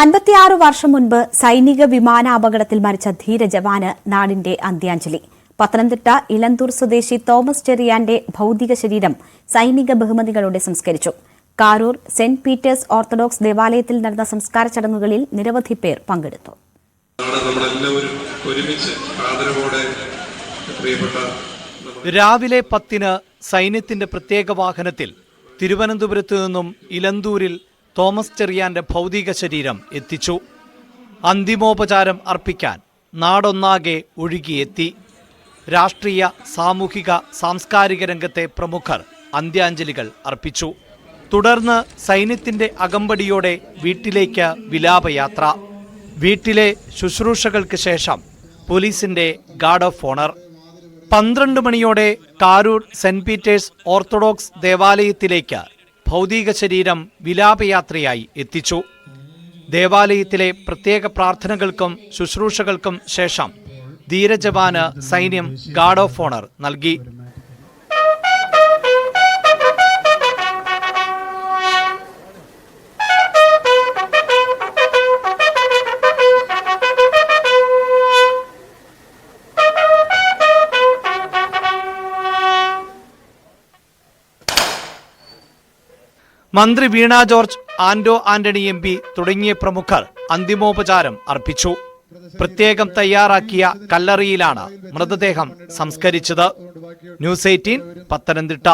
അൻപത്തിയാറ് വർഷം മുൻപ് സൈനിക വിമാനാപകടത്തിൽ മരിച്ച ധീര ജവാന് നാടിന്റെ അന്ത്യാഞ്ജലി. പത്തനംതിട്ട ഇലന്തൂർ സ്വദേശി തോമസ് ചെറിയാന്റെ ഭൗതിക ശരീരം സൈനിക ബഹുമതികളോടെ സംസ്കരിച്ചു. കാരൂർ സെന്റ് പീറ്റേഴ്സ് ഓർത്തഡോക്സ് ദേവാലയത്തിൽ നടന്ന സംസ്കാര ചടങ്ങുകളിൽ നിരവധി പേർ പങ്കെടുത്തു. രാവിലെ പത്തിന് സൈന്യത്തിന്റെ പ്രത്യേക വാഹനത്തിൽ തിരുവനന്തപുരത്തു നിന്നും ഇലന്തൂരിൽ തോമസ് ചെറിയാന്റെ ഭൗതിക ശരീരം എത്തിച്ചു. അന്തിമോപചാരം അർപ്പിക്കാൻ നാടൊന്നാകെ ഒഴുകിയെത്തി. രാഷ്ട്രീയ സാമൂഹിക സാംസ്കാരിക രംഗത്തെ പ്രമുഖർ അന്ത്യാഞ്ജലികൾ അർപ്പിച്ചു. തുടർന്ന് സൈന്യത്തിന്റെ അകമ്പടിയോടെ വീട്ടിലേക്ക് വിലാപയാത്ര. വീട്ടിലെ ശുശ്രൂഷകൾക്ക് ശേഷം പോലീസിന്റെ ഗാർഡ് ഓഫ് ഓണർ. പന്ത്രണ്ട് മണിയോടെ കാരൂർ സെന്റ് പീറ്റേഴ്സ് ഓർത്തഡോക്സ് ദേവാലയത്തിലേക്ക് ഭൗതിക ശരീരം വിലാപയാത്രയായി എത്തിച്ചു. ദേവാലയത്തിലെ പ്രത്യേക പ്രാർത്ഥനകൾക്കും ശുശ്രൂഷകൾക്കും ശേഷം ധീരജവാന് സൈന്യം ഗാർഡ് ഓഫ് ഓണർ നൽകി. മന്ത്രി Veena George Anto Antony M P തുടങ്ങിയ പ്രമുഖർ അന്തിമോപചാരം അർപ്പിച്ചു. പ്രത്യേകം തയ്യാറാക്കിയ കല്ലറിയിലാണ് മൃതദേഹം സംസ്കരിച്ചത്. News eighteen Pathanamthitta.